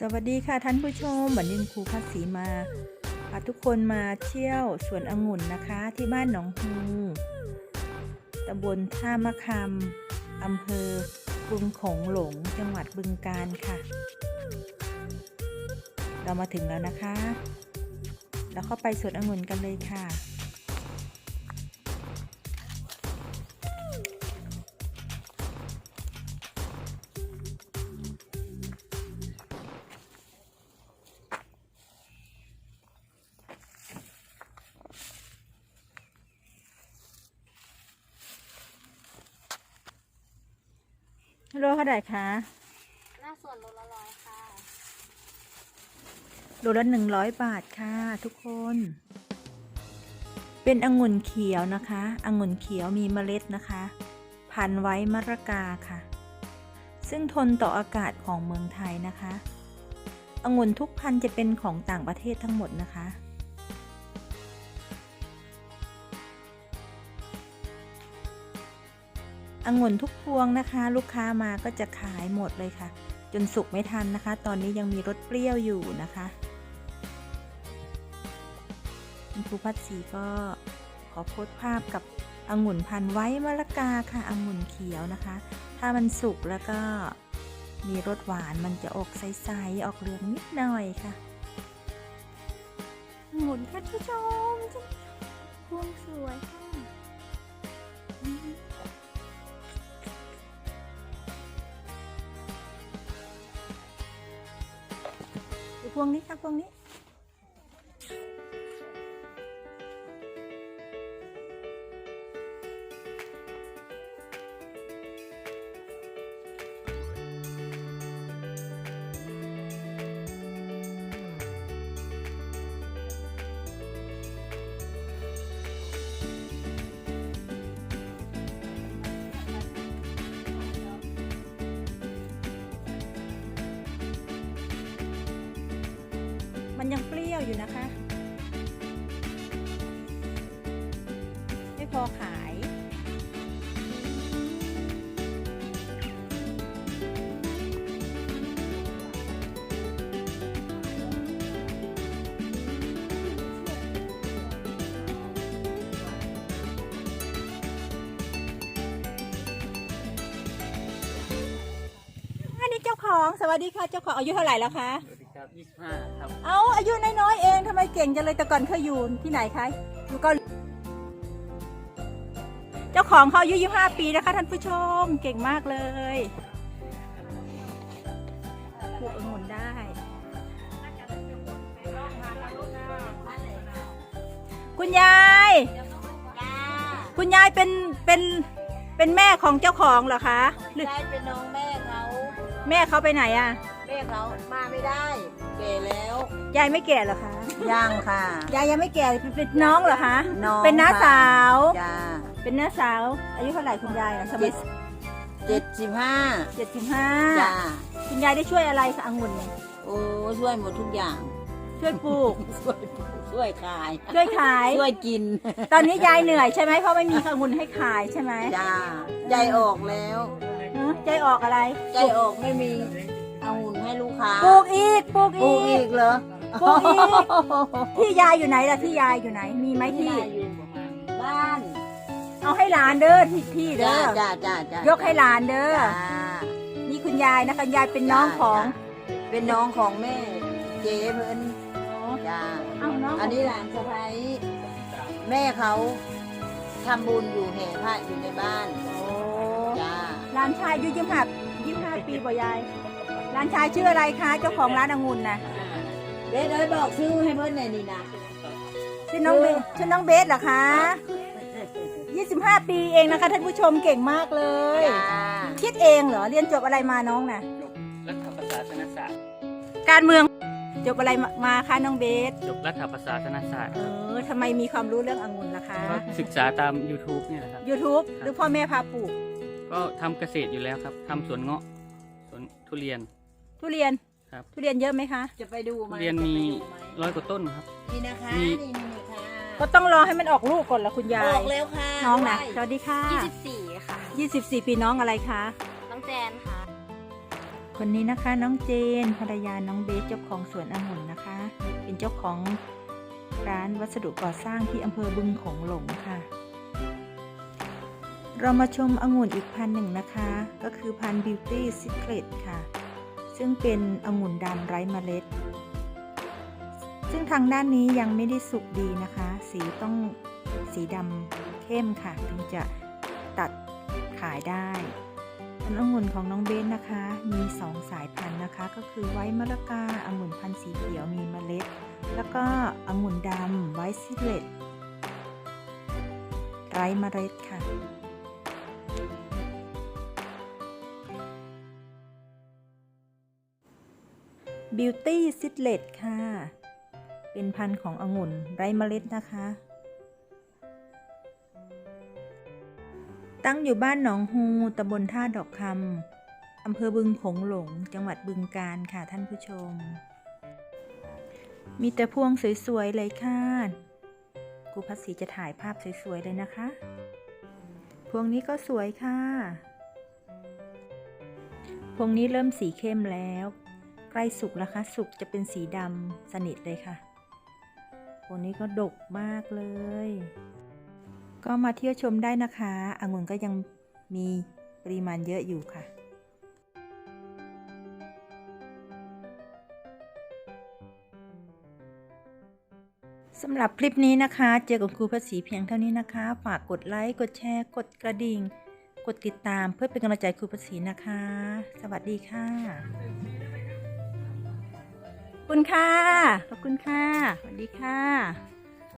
สวัสดีค่ะท่านผู้ชมวันนี้ครูพักศรีมาพาทุกคนมาเที่ยวสวนองุ่นนะคะ ที่บ้านหนองฮูตำบลท่ามะคำอำเภอบึงโขงหลงจังหวัดบึงกาฬค่ะ เรามาถึงแล้วนะคะแล้วเข้าไปสวนองุ่นกันเลยค่ะ โลเท่าไหร่คะ หน้าส่วนโลละร้อยค่ะ โลละหนึ่งร้อยบาทค่ะทุกคน เป็นองุ่นเขียวนะคะองุ่นเขียวมีเมล็ดนะคะ พันธุ์ไว้มะระกาค่ะ ซึ่งทนต่ออากาศของเมืองไทยนะคะองุ่นทุกพันธุ์จะเป็นของต่างประเทศทั้งหมดนะคะ องุ่นทุกพวงนะคะ ลูกค้ามาก็จะขายหมดเลยค่ะ จนสุกไม่ทันนะคะ ตอนนี้ยังมีรสเปรี้ยวอยู่นะคะคุณครูพัดศรีก็ขอโพสภาพกับองุ่นพันไว้มะละกาค่ะองุ่นเขียวนะคะ ถ้ามันสุกแล้วก็มีรสหวานมันจะออกใสๆออกเหลืองนิดหน่อยค่ะองุ่นค่ะผู้ชมพวงสวยค่ะ พวงนี้ครับพวงนี้ มันยังเปรี้ยวอยู่นะคะ ไม่พอขาย อันนี้เจ้าของ สวัสดีค่ะ เจ้าของอายุเท่าไหร่แล้วคะ สวัสดีครับ25ครับ เอาอายุน้อยๆเองทำไมเก่งจังเลยแต่ก่อนเคยอยู่ที่ไหนคะอยู่เกาหลีเจ้าของเขาอายุ25ปีนะคะท่านผู้ชมเก่งมากเลยปลูกองุ่นได้คุณยายจ้าคุณยายเป็นเป็นเป็นแม่ของเจ้าของเหรอคะหรือได้เป็นน้องแม่เขา แม่เขาไปไหนอะ แม่เขามาไม่ได้เก๋แล้วยายไม่แก่เหรอคะยังค่ะ ยายยังไม่แก่เป็นเป็นน้องเหรอคะน้องเป็นน้าค่ะ สาว จ้าเป็นน้าสาว อายุเท่าไหร่คุณยายอะสมัยเจ็ดสิบห้าเจ็ดสิบห้าจ้าคุณยายได้ช่วยอะไรคะองุ่นเนี่ยโอ้ช่วยหมดทุกอย่าง ช่วยปลูก ช่วยช่วยขาย ช่วยขาย ช่วยกิน ตอนนี้ยายเหนื่อยใช่ไหมเพราะไม่มีองุ่นให้ขายใช่ไหมจ้าใจออกแล้ว ฮะใจออกอะไรใจออกไม่มี ค้าปลูกอีกปลูกปลูอีกอีกกเหรอปลูกอีกที่ยายอยู่ไหนล่ะที่ยายอยู่ไหน มีไหมที่บ้านเอาให้หลานเด้อที่ที่เด้จ้าอจ้าจ้าจ้ายกให้หลานเด้อจ้านี่คุณยายนะคะยายเป็นน้องของเป็นน้องของแม่ เจ๊เพิ่นจ้าเอ้าน้องอันนี้หลานสะพ้ายแม่เขาทำบุญอยู่แห่พระอยู่ในบ้านโอ้จ้าหลานชายอายุยี่สิบห้ายี่สิบห้าปีบ่ยาย หลานชายชื่ออะไรคะเจ้าของร้านองุ่นนะเด็ดเลยบอกชื่อให้เพิ่นหน่อยนี่นะชื่อน้องเบสชื่อน้องเบสเหรอคะ 25 ปีเองนะคะท่านผู้ชมเก่งมากเลยจ้าคิดเองเหรอเรียนจบอะไรมาน้องน่ะจบรัฐประศาสนศาสตร์การเมืองจบอะไรมาคะน้องเบส จบรัฐประศาสนศาสตร์เออทำไมมีความรู้เรื่ององุ่นล่ะคะก็ศึกษาตาม YouTube เนี่ยแหละครับ YouTube หรือพ่อแม่พาปลูก ก็ทำเกษตรอยู่แล้วครับทำสวนเงาะสวนทุเรียน ทุเรียนครับ ทุเรียนเยอะไหมคะ จะไปดูไหมทุเรียนมีจะไปดูไหร้อยกว่าต้นครับ นี่นะคะมี นี่นี่ค่ะก็ต้องรอให้มันออกลูกก่อนละคุณยาอยอกแล้วค่ะน้องนะสวัสดีค่ะยี่สิบสี่ค่ะ 24 ปีน้องอะไรคะ น้องแจนค่ะ คนนี้นะคะน้องเจนภรรยาน้องเบสเจ้าของสวนองุ่นนะคะ เป็นเจ้าของร้านวัสดุก่อสร้างที่อำเภอบึงโขงหลงค่ะ เรามาชมองุ่นอีกพันธุ์หนึ่งนะคะ ก็คือพันธุ์ Beauty Secret ค่ะ ซึ่งเป็นองุ่นดำไร้เมล็ด ซึ่งทางด้านนี้ยังไม่ได้สุกดีนะคะ สีต้องสีดำเข้มค่ะ ถึงจะตัดขายได้พันธุ์องุ่นของน้องเบนนะคะ มี2สายพันธุ์นะคะ ก็คือไว้มะละกาองุ่นพันธุ์สีเขียวมีเมล็ด แล้วก็องุ่นดำไว้ซิเลตไร้เมล็ดค่ะ Beauty s i d l e t ค่ะ เป็นพันธุ์ขององุ่นไร้เมล็ดนะคะ ตั้งอยู่บ้านหนองฮูตำบลท่าดอกคำอำเภอบึงโขงหลง จังหวัดบึงกาฬค่ะท่านผู้ชม มีแต่พวงสวยๆเลยค่ะครูพัศรีจะถ่ายภาพสวยๆเลยนะคะ พวงนี้ก็สวยค่ะ พวงนี้เริ่มสีเข้มแล้ว ล้สุกแล้วคะ สุกจะเป็นสีดำสนิทเลยค่ะพวนี้ก็ดกมากเลย ก็มาเที่ยวชมได้นะคะองุ่นก็ยังมีปริมาณเยอะอยู่ค่ะสำหรับคลิปนี้นะคะ เจอกับครูภาษีเพียงเท่านี้นะคะ ฝากกดไลค์ กดแชร์ กดกระดิ่ง กดติดตามเพื่อเป็นกำลังใจครูภาษีนะคะ สวัสดีค่ะ คุณค่ะ ขอบคุณค่ะ สวัสดีค่ะ